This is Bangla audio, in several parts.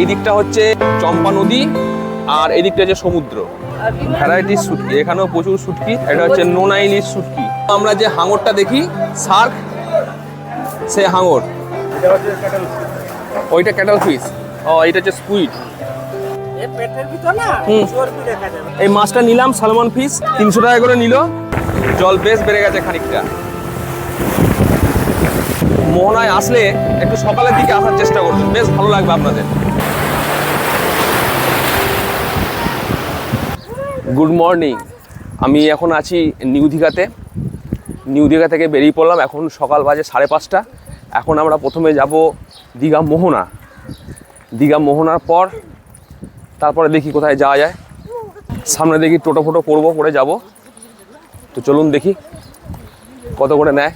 এই দিকটা হচ্ছে চম্পা নদী আর এই দিকটা হচ্ছে সমুদ্র। ভ্যারাইটিস শুটকি এখানেও প্রচুর শুটকি এটা হচ্ছে নোনা ইলিশ শুটকি। আমরা যে হাঙরটা দেখি শার্ক সে হাঙর। ওইটা ক্যাটাল ফিশ ও এটা হচ্ছে স্কুইড এই মাছটা নিলাম সালমন ফিশ তিনশো টাকা করে নিল। জল বেশ বেড়ে গেছে খানিকটা। মোহনায় আসলে একটু সকালের দিকে আসার চেষ্টা করবেন বেশ ভালো লাগবে আপনাদের। গুড মর্নিং আমি এখন আছি নিউ দীঘাতে। নিউ দীঘা থেকে বেরিয়ে পড়লাম। এখন সকাল বাজে সাড়ে পাঁচটা। এখন আমরা প্রথমে যাব দীঘা মোহনা। দীঘা মোহনার পর তারপরে দেখি কোথায় যাওয়া যায়। সামনে দেখি টোটো ফোটো করব, করে যাব। তো চলুন দেখি কত করে নেয়।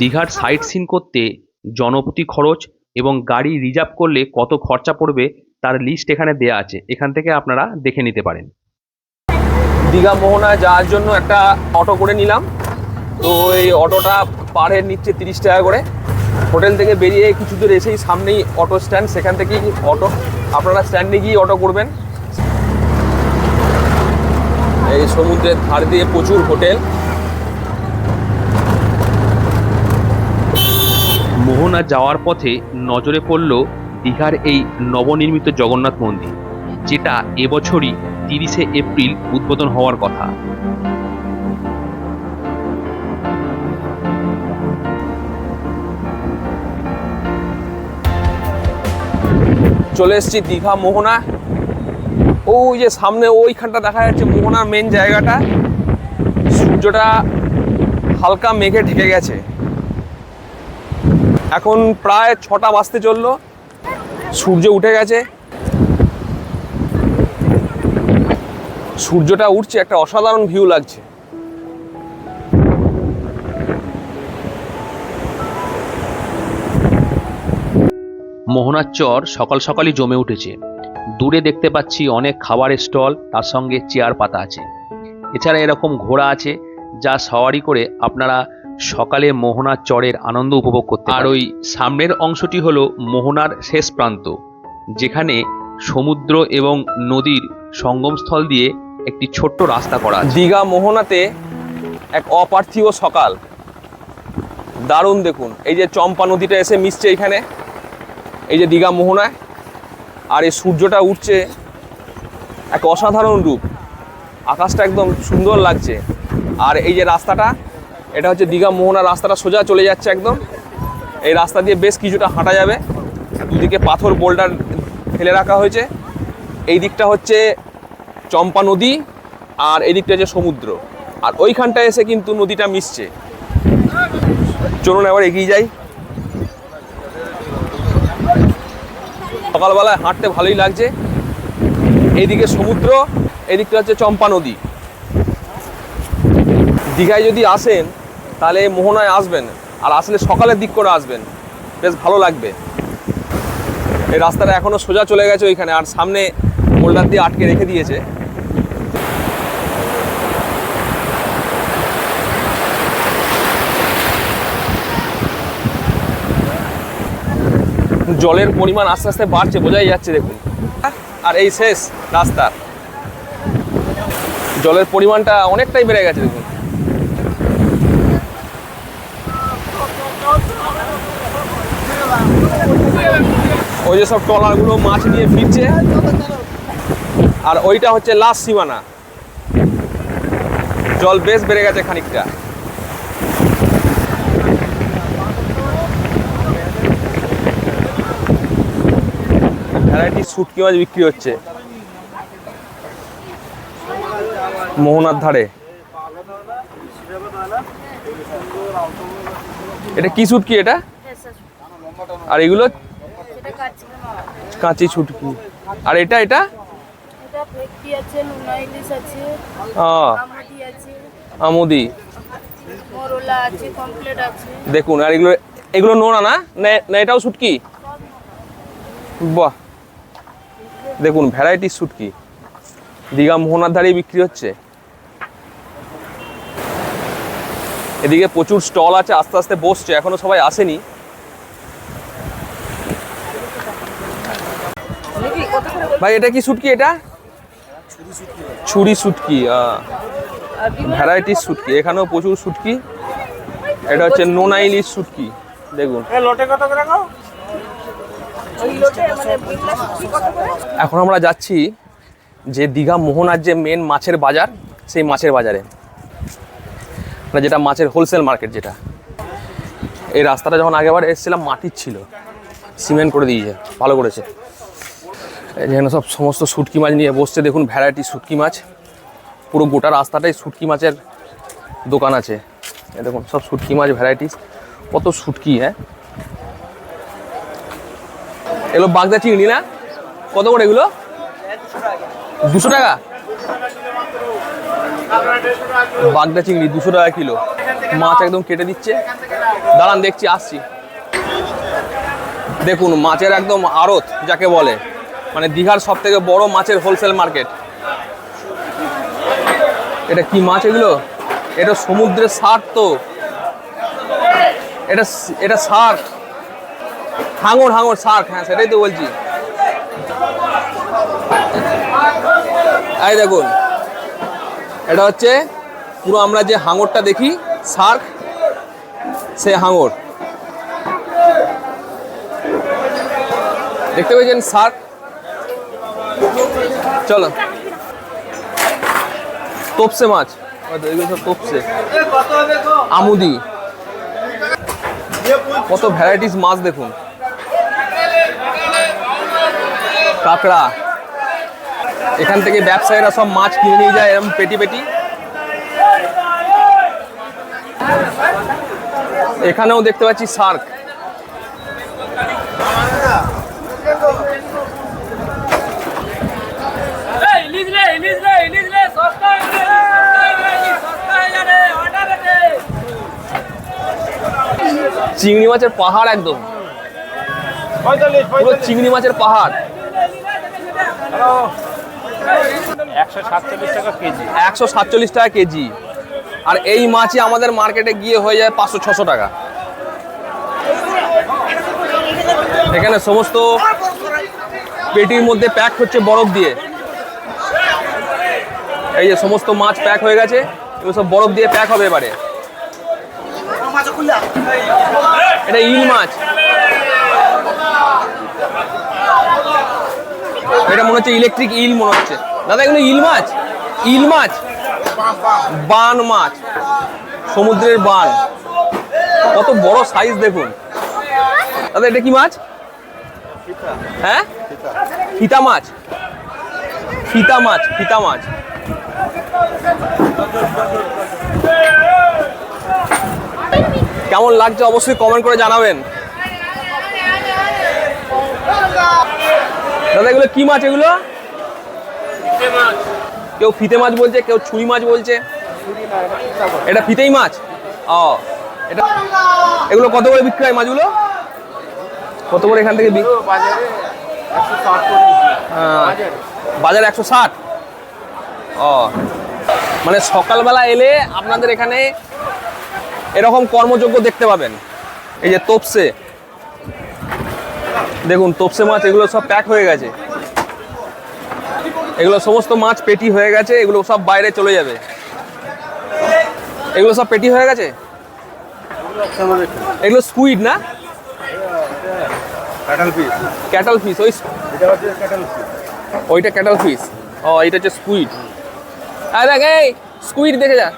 দীঘার সাইট সিন করতে জনপ্রতি খরচ এবং গাড়ি রিজার্ভ করলে কত খরচা পড়বে তার লিস্ট এখানে দেয়া আছে। এখান থেকে আপনারা দেখে নিতে পারেন। দীঘা মোহনায় যাওয়ার জন্য একটা অটো করে নিলাম। তো এই অটোটা পার হেড নিচ্ছে তিরিশ টাকা করে। হোটেল থেকে বেরিয়ে কিছু দূর এসেই সামনেই অটো স্ট্যান্ড সেখান থেকেই অটো আপনারা স্ট্যান্ডে গিয়ে অটো করবেন। এই সমুদ্রের ধার দিয়ে প্রচুর হোটেল। মোহনা যাওয়ার পথে নজরে পড়ল দীঘার এই নবনির্মিত জগন্নাথ মন্দির, যেটা এবছরই তিরিশে এপ্রিল উদ্বোধন হওয়ার কথা। চলে এসেছি দীঘা মোহনা। ওই যে সামনে ওইখানটা দেখা যাচ্ছে মোহনার মেন জায়গাটা। সূর্যটা হালকা মেঘে ঢেকে গেছে। এখন প্রায় ছটা বাজতে চলল। সূর্য উঠে গেছে। সূর্যটা উঠছে, একটা অসাধারণ ভিউ লাগছে। মোহনার চর সকাল সকালই জমে উঠেছে। দূরে দেখতে পাচ্ছি অনেক খাবারের স্টল, তার সঙ্গে চেয়ার পাতা আছে। এছাড়া এরকম ঘোড়া আছে যা সওয়ারি করে আপনারা সকালে মোহনার চরের আনন্দ উপভোগ করতে আর ওই সামনের অংশটি হলো মোহনার শেষ প্রান্ত যেখানে সমুদ্র এবং নদীর সঙ্গমস্থল দিয়ে একটি ছোট্ট রাস্তা করা আছে। দীঘা মোহনাতে এক অপার্থিব সকাল। দারুণ দেখুন এই যে চম্পা নদীটা এসে মিশছে এখানে এই যে দীঘা মোহনায় আর এই সূর্যটা উঠছে এক অসাধারণ রূপ। আকাশটা একদম সুন্দর লাগছে। আর এই যে রাস্তাটা এটা হচ্ছে দীঘা মোহনা, রাস্তাটা সোজা চলে যাচ্ছে একদম। এই রাস্তা দিয়ে বেশ কিছুটা হাঁটা যাবে। দুদিকে পাথর, বোল্ডার ফেলে রাখা হয়েছে। এই দিকটা হচ্ছে চম্পা নদী আর এদিকটা হচ্ছে সমুদ্র। আর ওইখানটায় এসে কিন্তু নদীটা মিশছে। চলুন এবার এগিয়ে যাই। সকালবেলায় হাঁটতে ভালোই লাগছে। এইদিকে সমুদ্র এদিকটা হচ্ছে চম্পা নদী। দীঘায় যদি আসেন তাহলে মোহনায় আসবেন আর আসলে সকালের দিক করে আসবেন। বেশ ভালো লাগবে। এই রাস্তাটা এখনও সোজা চলে গেছে ওইখানে আর সামনে বোল্ডার দিয়ে আটকে রেখে দিয়েছে। জলের পরিমাণ আস্তে আস্তে বাড়ছে, বোঝাই যাচ্ছে দেখুন। আর এই শেষ রাস্তার জলের পরিমাণটা অনেকটাই বেড়ে গেছে দেখুন। ওই যে সব ট্রলারগুলো মাছ নিয়ে ফিরছে। আর ওইটা হচ্ছে লাস্ট সীমানা। জল বেশ বেড়ে গেছে খানিকটা। ভ্যারাইটি শুটকি মাছ বিক্রি হচ্ছে। মোহনার ধারে। এটা কি শুটকি এটা? আর এগুলো কাঁচি শুটকি আর এটা এটা? আমুদি আছে। আমুদি। মরোলা আছে কমপ্লেট আছে। দেখুন আর এগুলো এগুলো নোনা না? না- না এটাও শুটকি বাহ। দেখুন ভ্যারাইটি শুটকি দীঘা মোহনার ধারেই বিক্রি হচ্ছে। এদিকে প্রচুর স্টল আছে আস্তে আস্তে বসছে এখনও সবাই আসেনি। ভাই এটা কি শুটকি এটা? ছুরি শুটকি ভ্যারাইটিস শুটকি এখানেও প্রচুর শুটকি এটা হচ্ছে নোনা ইলিশ শুটকি দেখুন এখন আমরা যাচ্ছি যে দীঘা মোহনার যে মেন মাছের বাজার সেই মাছের বাজারে। মানে যেটা মাছের হোলসেল মার্কেট যেটা। এই রাস্তাটা যখন আগেবার এসেছিলাম মাটির ছিল। সিমেন্ট করে দিয়েছে ভালো করেছে। যেখানে সব সমস্ত শুটকি মাছ নিয়ে বসছে। দেখুন ভ্যারাইটি শুটকি মাছ। পুরো গোটা রাস্তাটাই শুটকি মাছের দোকান আছে। দেখুন, সব শুটকি মাছ ভ্যারাইটিস কত শুটকি হ্যাঁ? এগুলো বাগদা চিংড়ি, না? কত করে এগুলো? দুশো টাকা? বাগদা চিংড়ি, দুশো টাকা কিলো। মাছ একদম কেটে দিচ্ছে। দাঁড়ান, দেখছি, আসছি। দেখুন, মাছের একদম আড়ত, যাকে বলে। মানে দীঘার সব থেকে বড় মাছের হোলসেল মার্কেট এটা কি মাছ এগুলো? এটা সমুদ্রের সার তো। এটা এটা সার। হাঙর হাঙর শার্ক হ্যাঁ সেটাই তো বলছি। এই দেখুন, এটা হচ্ছে পুরো আমরা যে হাঙরটা দেখি শার্ক সে হাঙর। দেখতে পেয়েছেন শার্ক চলো। তোপসে মাছ। তোপসে। আমুদি। কত ভ্যারাইটিস মাছ দেখুন। কাঁকড়া। এখান থেকে ব্যবসায়ীরা সব মাছ কিনে নিয়ে যায় এরকম পেটি পেটি। এখানেও দেখতে পাচ্ছি শার্ক ইলিশ রে ইলিশ রে ইলিশ রে সস্তা সস্তা হয়ে যাবে অর্ডার আছে চিংড়ি মাছের পাহাড় একদম। পুরো চিংড়ি মাছের পাহাড়। একশো সাতচল্লিশ টাকা কেজি। আর এই মাছই আমাদের মার্কেটে গিয়ে হয়ে যায় পাঁচশো ছশো টাকা। এখানে সমস্ত পেটির মধ্যে প্যাক হচ্ছে বরফ দিয়ে। এই যে সমস্ত মাছ প্যাক হয়ে গেছে এগুলো সব বরফ দিয়ে প্যাক হবে এবারে। এটা ইল মাছ। এটা মনে হচ্ছে ইলেকট্রিক ইল মনে হচ্ছে। দাদা, এগুলো ইল মাছ? ইল মাছ? বান মাছ। সমুদ্রের বান। কত বড় সাইজ দেখুন। দাদা, এটা কি মাছ? হ্যাঁ? ফিতা মাছ। ফিতা মাছ ফিতা মাছ। কেমন লাগছে অবশ্যই কমেন্ট করে জানাবেন। দাদা এগুলো কি মাছ এগুলো? কেউ ফিতে মাছ বলছে কেউ ছুরি মাছ বলছে। এটা ফিতেই মাছ? ও এটা এগুলো কত করে বিক্রি হয় মাছগুলো? কত করে এখান থেকে হ্যাঁ, বাজার একশো ষাট। ও মানে সকালবেলা এলে আপনাদের এখানে এরকম কর্মযোগ্য দেখতে পাবেন। এই যে তোপসে। দেখুন তোপসে মাছ এগুলো সব প্যাক হয়ে গেছে। এগুলো সমস্ত মাছ পেটি হয়ে গেছে এগুলো সব বাইরে চলে যাবে। এগুলো সব পেটি হয়ে গেছে? এগুলো স্কুইড না? ক্যাটল ফিস ওই ওইটা ক্যাটল ফিস ও এটা হচ্ছে স্কুইড আর দেখ এই স্কুইড দেখে যা।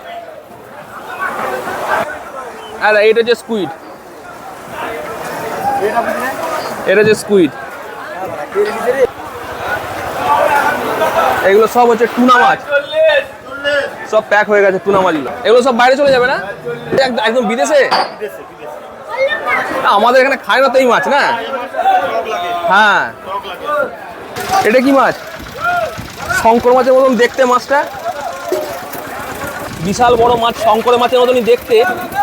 আর এটা হচ্ছে স্কুইড এটা হচ্ছে স্কুইড এগুলো সব হচ্ছে টুনা মাছ। সব প্যাক হয়ে গেছে টুনা মাছগুলো। এগুলো সব বাইরে চলে যাবে না? এক- একদম বিদেশে? আমাদের এখানে খায় না তো এই মাছ, না? হ্যাঁ। এটা কি মাছ? শঙ্কর মাছের মতন দেখতে মাছটা। বিশাল বড় মাছ, শঙ্কর মাছের মতনই দেখতে।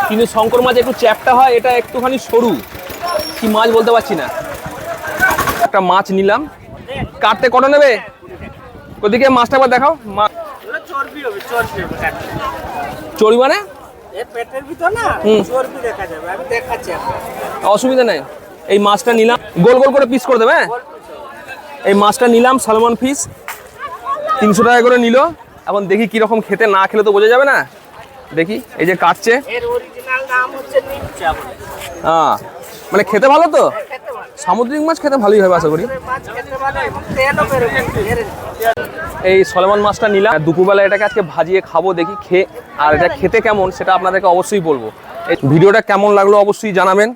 কিন্তু শঙ্কর মাছ একটু চ্যাপটা হয় এটা একটুখানি সরু। কি মাছ বলতে পারছি না। একটা মাছ নিলাম। কাটতে কত নেবে? ওদিকে মাছটা আবার দেখাও। চর্বি মানে। অসুবিধা নেই। এই মাছটা নিলাম। গোল গোল করে পিস করে দেবে হ্যাঁ? এই মাছটা নিলাম সালমন ফিশ তিনশো টাকা করে নিল। এখন দেখি কীরকম খেতে না খেলে তো বোঝা যাবে না। দেখি এই যে কাটছে। হ্যাঁ মানে খেতে ভালো তো? সামুদ্রিক মাছ খেতে ভালোই হবে আশা করি। এই সলেমন মাছটা নিলাম। দুপুরবেলা এটাকে আজকে ভাজিয়ে খাব দেখি খেয়ে আর এটা খেতে কেমন সেটা আপনাদেরকে অবশ্যই বলব। এই ভিডিওটা কেমন লাগল অবশ্যই জানাবেন।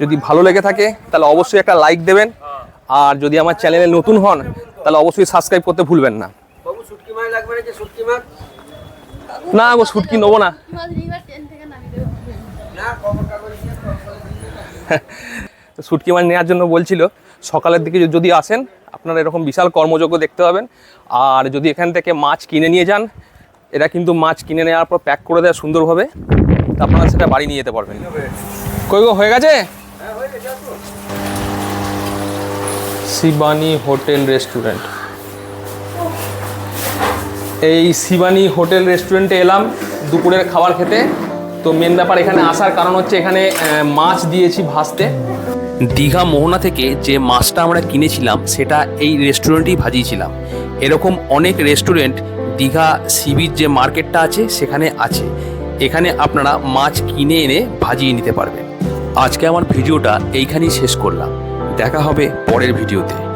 যদি ভালো লেগে থাকে তাহলে অবশ্যই একটা লাইক দেবেন। আর যদি আমার চ্যানেলে নতুন হন তাহলে অবশ্যই সাবস্ক্রাইব করতে ভুলবেন না। বাবু শুটকি মাছ লাগবে নাকি? শুটকি মাছ? না গো শুটকি নেব না। শুটকি মাছ নেওয়ার জন্য বলছিল, সকালের দিকে যদি আসেন, আপনারা এরকম বিশাল কর্মযোগ্য দেখতে পাবেন। আর যদি এখান থেকে মাছ কিনে নিয়ে যান, এরা কিন্তু মাছ কিনে নেওয়ার পর প্যাক করে দেয় সুন্দরভাবে আপনারা সেটা বাড়ি নিয়ে যেতে পারবেন। কই গো, হয়ে গেছে? Shivani hotel restaurant. এই শিবানী হোটেল রেস্টুরেন্টে এলাম, দুপুরের খাবার খেতে। তো মেন ব্যাপার এখানে আসার কারণ হচ্ছে এখানে মাছ দিয়েছি ভাজতে। দীঘা মোহনা থেকে যে মাছটা আমরা কিনেছিলাম, সেটা এই রেস্টুরেন্টেই ভাজিয়েছিলাম। এরকম অনেক রেস্টুরেন্ট দীঘা সিবির যে মার্কেটটা আছে, সেখানে আছে। এখানে আপনারা মাছ কিনে এনে ভাজিয়ে নিতে পারবেন। আজকে আমার ভিডিওটা এইখানেই শেষ করলাম। দেখা হবে পরের ভিডিওতে।